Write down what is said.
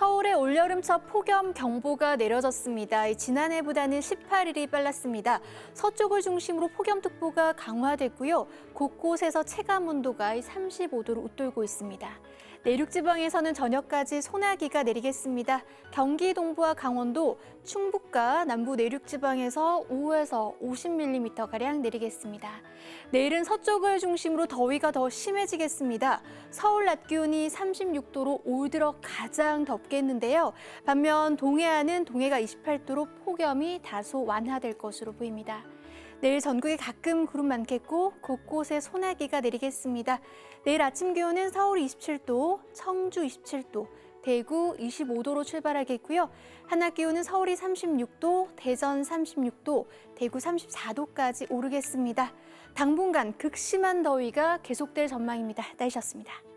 서울에 올여름 첫 폭염 경보가 내려졌습니다. 이 지난해보다는 18일이 빨랐습니다. 서쪽을 중심으로 폭염특보가 강화됐고요. 곳곳에서 체감 온도가 35도를 웃돌고 있습니다. 내륙 지방에서는 저녁까지 소나기가 내리겠습니다. 경기 동부와 강원도, 충북과 남부 내륙 지방에서 5에서 50mm 가량 내리겠습니다. 내일은 서쪽을 중심으로 더위가 더 심해지겠습니다. 서울 낮 기온이 36도로 올 들어 가장 덥겠는데요. 반면 동해안은 동해가 28도로 폭염이 다소 완화될 것으로 보입니다. 내일 전국에 가끔 구름 많겠고 곳곳에 소나기가 내리겠습니다. 내일 아침 기온은 서울 27도, 청주 27도, 대구 25도로 출발하겠고요. 한낮 기온은 서울이 36도, 대전 36도, 대구 34도까지 오르겠습니다. 당분간 극심한 더위가 계속될 전망입니다. 날씨였습니다.